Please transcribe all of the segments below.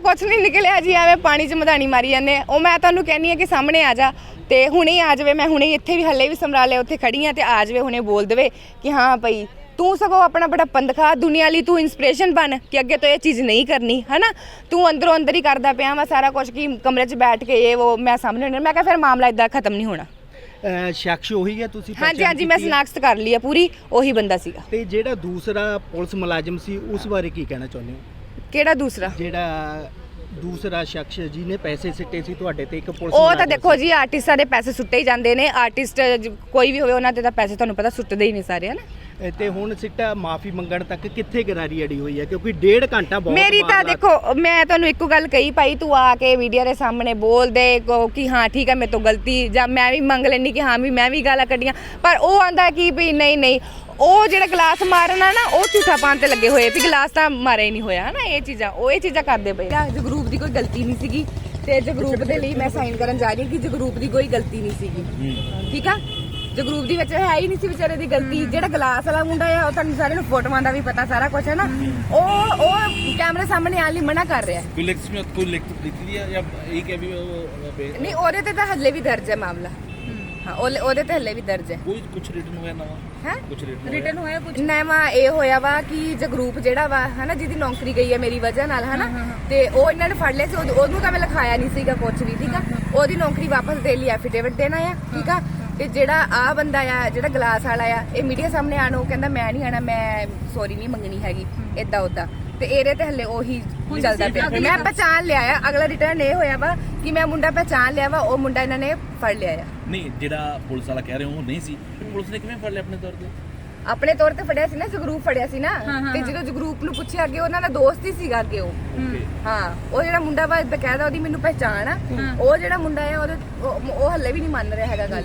ਕੁਝ ਨਹੀਂ ਨਿਕਲਿਆ ਜੀ ਐਵੇਂ ਪਾਣੀ 'ਚ ਮਧਾਣੀ ਮਾਰੀ ਜਾਂਦੇ ਆ। ਉਹ ਮੈਂ ਤੁਹਾਨੂੰ ਕਹਿੰਨੀ ਆ ਕਿ ਸਾਹਮਣੇ ਆ ਜਾ ਤੇ ਹੁਣੇ ਆ ਜਾਵੇ ਮੈਂ ਹੁਣੇ ਇੱਥੇ ਵੀ ਹੱਲੇ ਵੀ ਸਮਰਾਲੇ ਉੱਥੇ ਖੜੀ ਆ ਤੇ ਆ ਜਾਵੇ ਹੁਣੇ ਬੋਲ ਦੇਵੇ ਕਿ ਹਾਂ ਭਈ ਤੂੰ ਸਗੋਂ ਆਪਣਾ ਬੜਾ ਦਿਖਾ ਦੁਨੀਆ ਲਈ ਤੂੰ ਇਨਸਪੀਰੇਸ਼ਨ ਬਣ ਕਿ ਅੱਗੇ ਤੋਂ ਇਹ ਚੀਜ਼ ਨਹੀਂ ਕਰਨੀ ਹਨਾ? ਤੂੰ ਅੰਦਰੋਂ ਅੰਦਰ ਹੀ ਕਰਦਾ ਪਿਆ ਵਾ ਸਾਰਾ ਕੁਝ ਕਿ ਕਮਰੇ 'ਚ ਬੈਠ ਕੇ ਇਹ ਉਹ ਮੈਂ ਸਾਹਮਣੇ ਹੋਣਾ ਮੈਂ ਕਿਹਾ ਫਿਰ ਮਾਮਲਾ ਇਦਾਂ ਖਤਮ ਨਹੀਂ ਹੋਣਾ। ਅਹ ਸ਼ਖਸ ਉਹੀ ਹੈ ਤੁਸੀਂ ਹਾਂਜੀ ਪਹਿਚਾਣ ਹਾਂਜੀ ਮੈਂ ਕੀਤੀ ਹੈ? ਸਨਾਖਤ ਕਰ ਲਈ ਆ ਪੂਰੀ ਉਹੀ ਬੰਦਾ ਸੀਗਾ। ਤੇ ਜਿਹੜਾ ਦੂਸਰਾ ਪੁਲਿਸ ਮੁਲਾਜ਼ਮ ਸੀ ਉਸ ਬਾਰੇ ਕੀ ਕਹਿਣਾ ਚਾਹੁੰਦੇ ਹੋ? ਕਿਹੜਾ ਦੂਸਰਾ? ਜਿਹੜਾ ਦੂਸਰਾ ਸ਼ਖਸ ਜਿਹਨੇ ਪੈਸੇ ਸਿੱਟੇ ਸੀ ਤੁਹਾਡੇ ਤੇ ਇੱਕ ਪੁਲਿਸ ਉਹ ਤਾਂ ਮੁਲਾਜ਼ਮ ਦੇਖੋ ਜੀ ਆਰਟਿਸਟਾਂ ਦੇ ਪੈਸੇ ਸੁੱਟੇ ਹੀ ਜਾਂਦੇ ਨੇ। ਆਰਟਿਸਟ ਕੋਈ ਵੀ ਹੋਵੇ ਉਹਨਾਂ ਦੇ ਤਾਂ ਪੈਸੇ ਤੁਹਾਨੂੰ ਪਤਾ ਸੁੱਟਦੇ ਹੀ ਨੇ ਸਾਰੇ ਹਨਾ। ਤੇ ਹੁਣ ਸਿੱਟਾ ਮਾਫੀ ਮੰਗਣ ਤੱਕ ਕਿੱਥੇ ਗਰਾਰੀ ਅੜੀ ਹੋਈ ਹੈ? ਕਿਉਂਕਿ ਡੇਢ ਘੰਟਾ ਬਹੁਤ ਮੇਰੀ ਤਾਂ ਮਾਰ ਦੇਖੋ ਮੈਂ ਤੁਹਾਨੂੰ ਇੱਕੋ ਗੱਲ ਕਹੀ ਭਾਈ ਤੂੰ ਆ ਕੇ ਮੀਡੀਆ ਦੇ ਸਾਹਮਣੇ ਬੋਲ ਦੇ ਕੋ ਕਿ ਹਾਂ ਠੀਕ ਹੈ ਮੇਰੇ ਤੋਂ ਗਲਤੀ ਜਾਂ ਮੈਂ ਵੀ ਮੰਗ ਲੈਣੀ ਕਿ ਹਾਂ ਵੀ ਮੈਂ ਵੀ ਗਾਲਾਂ ਕੱਢੀਆਂ। ਪਰ ਉਹ ਆਂਦਾ ਕਿ ਵੀ ਨਹੀਂ ਨਹੀਂ ਉਹ ਜਿਹੜਾ ਗਲਾਸ ਮਾਰਨਾ ਨਾ ਉਹ ਝੂਠਾ ਪਾਣ ਤੇ ਲੱਗੇ ਹੋਏ ਵੀ ਗਲਾਸ ਤਾਂ ਮਾਰਿਆ ਹੀ ਨਹੀਂ ਹੋਇਆ ਹਨਾ ਇਹ ਚੀਜ਼ਾਂ ਉਹ ਇਹ ਚੀਜ਼ਾਂ ਕਰਦੇ ਪਏ ਜਗਰੂਪ ਦੀ ਕੋਈ ਗਲਤੀ ਨਹੀਂ ਸੀਗੀ ਤੇ ਜਗਰੂਪ ਦੇ ਲਈ ਮੈਂ ਸਾਈਨ ਕਰਨ ਜਾ ਰਹੀ ਹਾਂ ਕਿ ਜਗਰੂਪ ਦੀ ਕੋਈ ਗਲਤੀ ਨਹੀਂ ਸੀਗੀ। ਠੀਕ ਆ? ਜਗਰੂਪ ਦੀ ਵਿੱਚ ਹੈ ਹੀ ਨਹੀਂ ਸੀ ਵਿਚਾਰੇ ਦੀ ਗਲਤੀ। ਜਿਹੜਾ ਗਲਾਸ ਵਾਲਾ ਮੁੰਡਾ ਆ ਉਹ ਤੁਹਾਨੂੰ ਸਾਰਿਆਂ ਨੂੰ ਫੋਟੋਆਂ ਦਾ ਵੀ ਪਤਾ ਸਾਰਾ ਕੁਝ ਹੈ। ਨਾ ਉਹ ਉਹ ਕੈਮਰੇ ਸਾਹਮਣੇ ਆਣ ਲਈ ਮਨਾ ਕਰ ਰਿਹਾ। ਕੋਈ ਲਿਖਤ ਕੋਈ ਲਿਖਤ ਦਿੱਤੀ ਹੈ ਜਾਂ ਇਹ ਕਿ ਵੀ ਨਹੀਂ ਉਹਦੇ ਤੇ ਤਾਂ ਹੱਲੇ ਵੀ ਦਰਜ ਹੈ ਮਾਮਲਾ। ਹਾਂ ਉਹ- ਉਹਦੇ ਤੇ ਹੱਲੇ ਵੀ ਦਰਜ ਹੈ। ਕੋਈ ਕੁਝ ਰਿਟਨ ਹੋਇਆ ਨਵਾਂ? ਹੈ? ਕੁਝ ਰਿਟਨ ਹੋਇਆ? ਕੁਝ ਨੈਮਾ ਇਹ ਹੋਇਆ ਵਾ ਕਿ ਜੇ ਗਰੁੱਪ ਜਿਹੜਾ ਵਾ ਹਨਾ ਜਿਹਦੀ ਨੌਕਰੀ ਗਈ ਹੈ ਮੇਰੀ ਵਜ੍ਹਾ ਨਾਲ ਹਨਾ ਤੇ ਉਹ ਇਹਨਾਂ ਨੇ ਫੜ ਲਿਆ ਸੀ ਉਹਦ- ਉਹਨੂੰ ਤਾਂ ਮੈਂ ਲਿਖਾਇਆ ਨਹੀਂ ਸੀਗਾ ਕੁਝ ਵੀ ਠੀਕ ਆ? ਉਹਦੀ ਨੌਕਰੀ ਵਾਪਸ ਦੇ ਲਈ ਐਫੀਡੇਵਿਟ ਦੇਣਾ ਆ ਠੀਕ ਆ? ਤੇ ਜਿਹੜਾ ਆ ਬੰਦਾ ਆ ਜਿਹੜਾ ਗਲਾਸ ਵਾਲਾ ਆ ਇਹ ਮੀਡੀਆ ਸਾਹਮਣੇ ਆਣ ਉਹ ਕਹਿੰਦਾ ਮੈਂ ਨਹੀਂ ਆਣਾ ਮੈਂ ਸੌਰੀ ਨਹੀਂ ਮੰਗਣੀ ਹੈਗੀ ਇਦਾਂ ਉਦਾਂ ਤੇ ਇਹਦੇ ਤੇ ਹੱਲੇ ਉਹੀ ਚੱਲਦਾ ਪਿਆ। ਮੈਂ ਪਛਾਣ ਲਿਆ ਆ ਅਗਲਾ ਰਿਟਰਨ ਇਹ ਹੋਇਆ ਵਾ ਕਿ ਮੈਂ ਮੁੰਡਾ ਪਛਾਣ ਲਿਆ ਵਾ ਉਹ ਮੁੰਡਾ ਇਹਨਾਂ ਨੇ ਫੜ ਲਿਆ ਆ। ਨਹੀਂ ਜਿਹੜਾ ਪੁਲਿਸ ਵਾਲਾ ਕਹਿ ਰਹੇ ਉਹ ਨਹੀਂ ਸੀ। ਪੁਲਿਸ ਨੇ ਕਿਵੇਂ ਫੜ ਲਿਆ ਆਪਣੇ ਤੌਰ ਤੇ? ਆਪਣੇ ਤੌਰ ਤੇ ਫੜਿਆ ਸੀ ਨਾ ਜਗਰੂਪ ਫੜਿਆ ਸੀ ਨਾ। ਤੇ ਜਦੋਂ ਜਗਰੂਪ ਨੂੰ ਪੁੱਛਿਆ ਅੱਗੇ ਉਹਨਾਂ ਦਾ ਦੋਸਤ ਹੀ ਸੀਗਾ ਅੱਗੇ ਉਹ। ਹਾਂ। ਉਹ ਜਿਹੜਾ ਮੁੰਡਾ ਵਾ ਬਕਾਇਦਾ ਉਹਦੀ ਮੈਨੂੰ ਪਹਿਚਾਣ ਆ। ਉਹ ਜਿਹੜਾ ਮੁੰਡਾ ਆ ਉਹਦੇ ਉਹ- ਉਹ ਹੱਲੇ ਵੀ ਨਹੀਂ ਮੰਨ ਰਿਹਾ ਹੈਗਾ ਗੱਲ।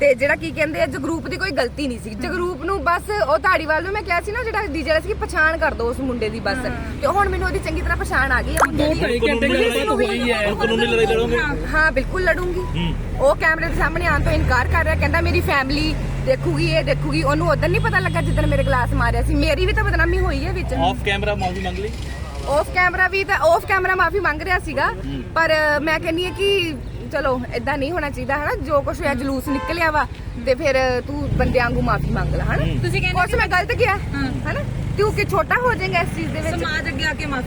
ਤੇ ਜਿਹੜਾ ਕੀ ਕਹਿੰਦੇ ਆ ਜਗਰੂਪ ਦੀ ਕੋਈ ਗਲਤੀ ਨਹੀਂ ਸੀ। ਜਗਰੂਪ ਨੂੰ ਬਸ ਉਹ ਧਾੜੀਵਾਲ ਨੂੰ ਮੈਂ ਕਿਹਾ ਸੀ ਨਾ ਜਿਹੜਾ ਡੀਜੇ ਵਾਲਾ ਸੀ ਕਿ ਪਛਾਣ ਕਰ ਦੋ ਉਸ ਮੁੰਡੇ ਦੀ ਬਸ। ਤੇ ਹੁਣ ਮੈਨੂੰ ਉਹਦੀ ਚੰਗੀ ਤਰ੍ਹਾਂ ਪਛਾਣ ਆ ਗਈ ਹੈ ਮੁੰਡੇ ਦੀ ਕਾਨੂੰਨੀ ਲੜਾਈ ਤਾਂ ਹੋਈ ਹੈ। ਕਾਨੂੰਨੀ ਲੜਾਈ ਲੜੋਗੇ? ਹਾਂ ਬਿਲਕੁਲ ਲੜੂੰਗੀ। ਉਹ ਕੈਮਰੇ ਦੇ ਸਾਹਮਣੇ ਆਉਣ ਤੋਂ ਇਨਕਾਰ ਕਰ ਰਿਹਾ ਕਹਿੰਦਾ ਮੇਰੀ ਫੈਮਿਲੀ ਦੇਖੂਗੀ ਇਹ ਦੇਖੂਗੀ। ਉਹਨੂੰ ਉਦੋਂ ਨਹੀਂ ਪਤਾ ਲੱਗਾ ਜਿੱਦਣ ਮੇਰੇ ਗਲਾਸ ਮਾਰਿਆ ਸੀ। ਮੇਰੀ ਵੀ ਤਾਂ ਬਦਨਾਮੀ ਹੋਈ ਹੈ ਵਿੱਚ। ਆਫ ਕੈਮਰਾ ਮਾਫੀ ਮੰਗ ਲਈ? ਆਫ ਕੈਮਰਾ ਵੀ ਤਾਂ ਆਫ ਕੈਮਰਾ ਮਾਫੀ ਮੰਗ ਰਿਹਾ ਸੀਗਾ। ਪਰ ਮੈਂ ਕਹਿੰਨੀ ਆ ਕਿ ਚਲੋ ਇਦਾਂ ਨਹੀਂ ਹੋਣਾ ਚਾਹੀਦਾ ਹਨਾ? ਜੋ ਕੁਝ ਹੋਇਆ ਜਲੂਸ ਨਿਕਲਿਆ ਵਾ ਤੇ ਫਿਰ ਤੂੰ ਬੰਦਿਆਂ ਵਾਂਗੂ ਮਾਫੀ ਮੰਗ ਲੈ ਹਨਾ? ਤੁਸੀਂ ਕਹਿੰਦੇ ਕੁਛ ਮੈਂ ਗਲਤ ਕਿਹਾ ਹਨਾ? ਤੂੰ ਕਿ ਛੋਟਾ ਹੋ ਜਾਏਗਾ ਇਸ ਚੀਜ਼ ਦੇ ਵਿੱਚ। ਸਮਾਜ ਅੱਗੇ ਆ ਕੇ ਮਾਫੀ